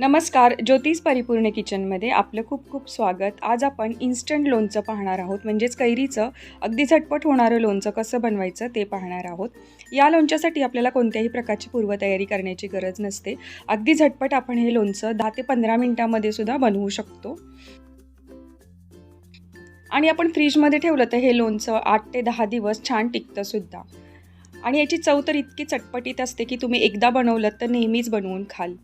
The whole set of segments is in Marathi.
नमस्कार ज्योतिष परिपूर्ण किचनमध्ये आपलं खूप खूप स्वागत. आज आपण इन्स्टंट लोणचं पाहणार आहोत. म्हणजेच कैरीचं अगदी झटपट होणारं लोणचं कसं बनवायचं ते पाहणार आहोत. या लोणच्यासाठी आपल्याला कोणत्याही प्रकारची पूर्वतयारी करण्याची गरज नसते. अगदी झटपट आपण हे लोणचं दहा ते पंधरा मिनटामध्ये सुद्धा बनवू शकतो. आणि आपण फ्रीजमध्ये ठेवलं तर हे लोणचं आठ ते दहा दिवस छान टिकतंसुद्धा आणि याची चव तर इतकी चटपटीत असते की तुम्ही एकदा बनवलं तर नेहमीच बनवून खाल.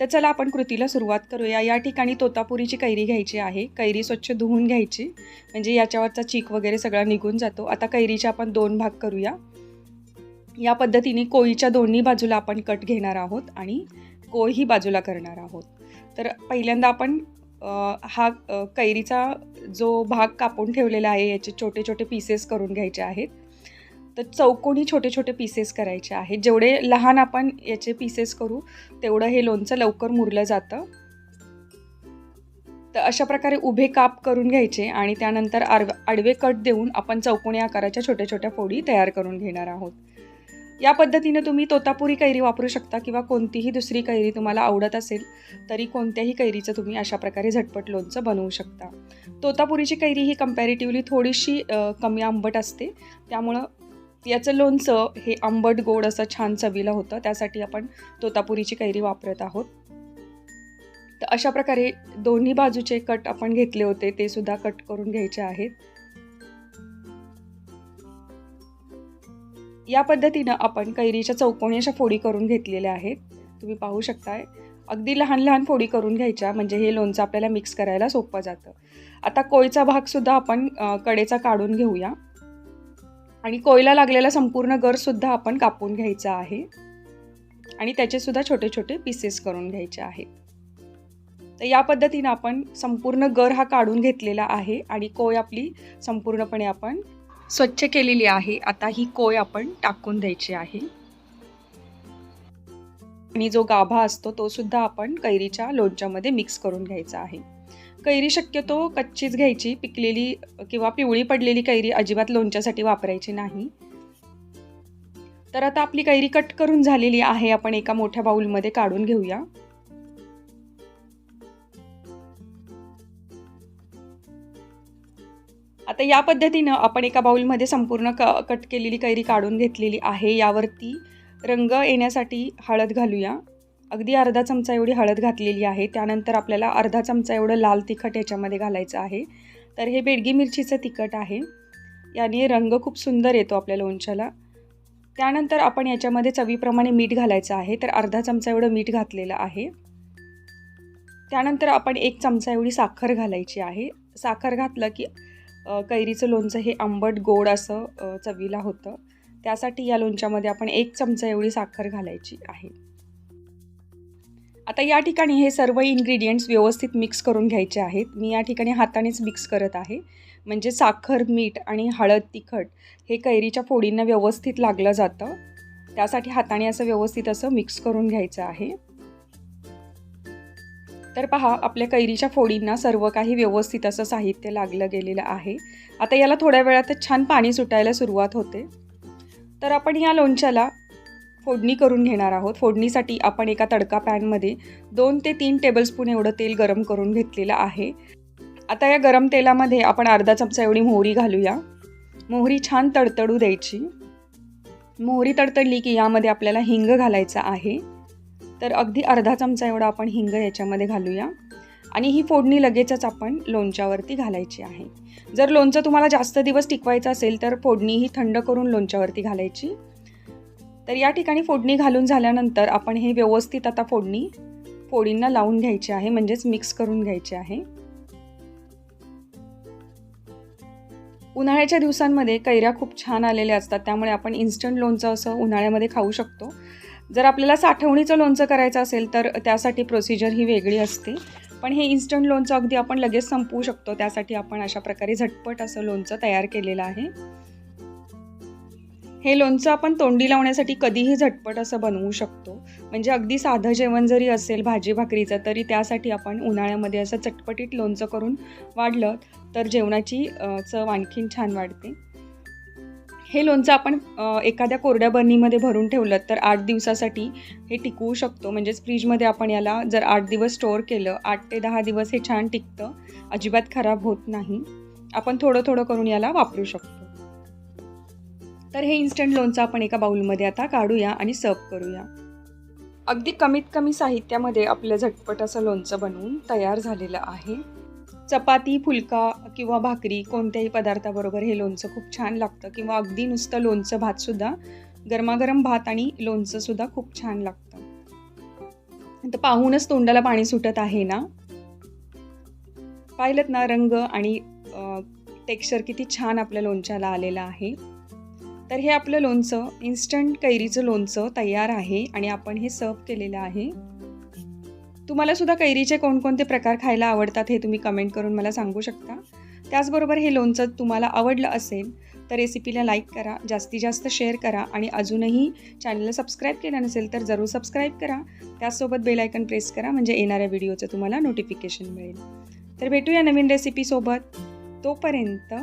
तर चला आपण कृतीला सुरुवात करूया. या ठिकाणी तोतापुरीची कैरी घ्यायची आहे. कैरी स्वच्छ धुवून घ्यायची. म्हणजे याच्यावरचा चीक वगैरे सगळा निघून जातो. आता कैरीचे आपण दोन भाग करूया. या पद्धतीने कोळीच्या दोन्ही बाजूला आपण कट घेणार आहोत आणि कोळ ही बाजूला करणार आहोत. तर पहिल्यांदा आपण हा कैरीचा जो भाग कापून ठेवलेला आहे याचे छोटे छोटे पीसेस करून घ्यायचे आहेत. तर चौकोनी छोटे छोटे पीसेस करायचे आहेत. जेवढे लहान आपण याचे पीसेस करू तेवढं हे लोणचं लवकर मुरलं जातं. तर अशा प्रकारे उभे काप करून घ्यायचे आणि त्यानंतर आडवे आडवे कट देऊन आपण चौकोनी आकाराच्या छोट्या छोट्या फोडी तयार करून घेणार आहोत. या पद्धतीने तुम्ही तोतापुरी कैरी वापरू शकता किंवा कोणतीही दुसरी कैरी तुम्हाला आवडत असेल तरी कोणत्याही कैरीचं तुम्ही अशा प्रकारे झटपट लोणचं बनवू शकता. तोतापुरीची कैरी ही कम्पॅरेटिव्हली थोडीशी कमी आंबट असते. त्यामुळं याचं लोणचं हे आंबट गोड असं छान चवीला होतं. त्यासाठी आपण तोतापुरीची कैरी वापरत आहोत. तर अशा प्रकारे दोन्ही बाजूचे कट आपण घेतले होते ते सुद्धा कट करून घ्यायचे आहेत. या पद्धतीनं आपण कैरीच्या चौकोनी अशा फोडी करून घेतलेल्या आहेत. तुम्ही पाहू शकताय. अगदी लहान लहान फोडी करून घ्यायच्या म्हणजे हे लोणचं आपल्याला मिक्स करायला सोपं जातं. आता कोळीचा भागसुद्धा आपण कडेचा काढून घेऊया. आणि कोयला लागलेला संपूर्ण गरसुद्धा आपण कापून घ्यायचा आहे. आणि त्याचेसुद्धा छोटे छोटे पीसेस करून घ्यायचे आहेत तर या पद्धतीनं आपण संपूर्ण गर हा काढून घेतलेला आहे आणि कोय आपली संपूर्णपणे आपण स्वच्छ केलेली आहे. आता ही कोय आपण टाकून द्यायची आहे. आणि जो गाभा असतो तो सुद्धा आपण कैरीच्या लोणच्यामध्ये मिक्स करून घ्यायचा आहे. कैरी शक्यतो कच्चीच घ्यायची पिकलेली किंवा पिवळी पडलेली कैरी अजिबात लोणच्यासाठी वापरायची नाही. तर आता आपली कैरी कट करून झालेली आहे आपण एका मोठ्या बाउलमध्ये काढून घेऊया. आता या पद्धतीनं आपण एका बाउलमध्ये संपूर्ण क कट केलेली कैरी काढून घेतलेली आहे. यावरती रंग येण्यासाठी हळद घालूया. अगदी अर्धा चमचा एवढी हळद घातलेली आहे. त्यानंतर आपल्याला अर्धा चमचा एवढं लाल तिखट याच्यामध्ये घालायचं आहे. तर हे बेडगी मिरचीचं तिखट आहे. याने रंग खूप सुंदर येतो आपल्या लोणच्याला. त्यानंतर आपण याच्यामध्ये चवीप्रमाणे मीठ घालायचं आहे. तर अर्धा चमचा एवढं मीठ घातलेलं आहे. त्यानंतर आपण एक चमचा एवढी साखर घालायची आहे. साखर घातलं की कैरीचं लोणचं हे आंबट गोड असं चवीला होतं. त्यासाठी या लोणच्यामध्ये आपण एक चमचा एवढी साखर घालायची आहे. आता या ठिकाणी हे सर्व इन्ग्रेडियंट्स व्यवस्थित मिक्स करून घ्यायचे आहेत. मी या ठिकाणी हातानेच मिक्स करत आहे. म्हणजे साखर मीठ आणि हळद तिखट हे कैरीच्या फोडींना व्यवस्थित लागलं जातं. त्यासाठी हाताने असं व्यवस्थित असं मिक्स करून घ्यायचं आहे. तर पहा आपल्या कैरीच्या फोडींना सर्व काही व्यवस्थित असं साहित्य लागलं गेलेलं आहे. आता याला थोड्या वेळातच छान पाणी सुटायला सुरुवात होते. तर आपण या लोणच्याला फोडणी करून घेणार आहोत. फोडणीसाठी आपण एका तडका पॅनमध्ये दोन ते तीन टेबलस्पून एवढं तेल गरम करून घेतलेलं आहे. आता या गरम तेलामध्ये आपण अर्धा चमचा एवढी मोहरी घालूया. मोहरी छान तडतडू द्यायची. मोहरी तडतडली की यामध्ये आपल्याला हिंग घालायचं आहे. तर अगदी अर्धा चमचा एवढा आपण हिंग याच्यामध्ये घालूया. आणि ही फोडणी लगेचच आपण लोणच्यावरती घालायची आहे. जर लोणचं तुम्हाला जास्त दिवस टिकवायचं असेल तर फोडणी ही थंड करून लोणच्यावरती घालायची. तर या ठिकाणी फोडणी घालून झाल्यानंतर आपण हे व्यवस्थित आता फोडणी फोडींना लावून घ्यायची आहे म्हणजेच मिक्स करून घ्यायचे आहे. उन्हाळ्याच्या दिवसांमध्ये कैऱ्या खूप छान आलेल्या असतात त्यामुळे आपण इन्स्टंट लोणचं असं उन्हाळ्यामध्ये खाऊ शकतो. जर आपल्याला साठवणीचं लोणचं करायचं असेल तर त्यासाठी प्रोसिजर ही वेगळी असते. पण हे इन्स्टंट लोणचं अगदी आपण लगेच संपवू शकतो त्यासाठी आपण अशा प्रकारे झटपट असं लोणचं तयार केलेलं आहे. हे लोणचं आपण तोंडी लावण्यासाठी कधीही झटपट असं बनवू शकतो. म्हणजे अगदी साधं जेवण जरी असेल भाजी भाकरीचं तरी त्यासाठी आपण उन्हाळ्यामध्ये असं चटपटीत लोणचं करून वाढलं तर जेवणाची चव आणखीन छान वाढते. हे लोणचं आपण एखाद्या कोरड्या बर्नीमध्ये भरून ठेवलं तर आठ दिवसासाठी हे टिकवू शकतो. म्हणजेच फ्रीजमध्ये आपण याला जर आठ दिवस स्टोअर केलं आठ ते दहा दिवस हे छान टिकतं. अजिबात खराब होत नाही. आपण थोडं थोडं करून याला वापरू शकतो. तर हे इन्स्टंट लोणचं आपण एका बाउलमध्ये आता काढूया आणि सर्व करूया. अगदी कमीत कमी साहित्यामध्ये आपलं झटपट असं लोणचं बनवून तयार झालेलं आहे. चपाती फुलका किंवा भाकरी कोणत्याही पदार्थाबरोबर हे लोणचं खूप छान लागतं किंवा अगदी नुसतं लोणचं भातसुद्धा गरमागरम भात आणि लोणचंसुद्धा खूप छान लागतं. तर पाहूनच तोंडाला पाणी सुटत आहे ना? पाहिलं ना रंग आणि टेक्स्चर किती छान आपल्या लोणच्याला आलेलं आहे. तर हे आपलं लोणचं इन्स्टंट कैरीचं लोणचं तयार आहे आणि आपण हे सर्व केलेलं आहे. तुम्हाला सुद्धा कैरीचे कोणकोणते प्रकार खायला आवडतात हे तुम्ही कमेंट करून मला सांगू शकता. त्याचबरोबर हे लोणचं तुम्हाला आवडलं असेल तर रेसिपीला लाईक करा जास्तीत जास्त शेअर करा आणि अजूनही चॅनलला सबस्क्राईब केलं नसेल तर जरूर सबस्क्राईब करा. त्याचसोबत बेलायकन प्रेस करा म्हणजे येणाऱ्या व्हिडिओचं तुम्हाला नोटिफिकेशन मिळेल. तर भेटूया नवीन रेसिपीसोबत तोपर्यंत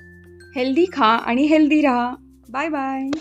हेल्दी खा आणि हेल्दी राहा. Bye bye.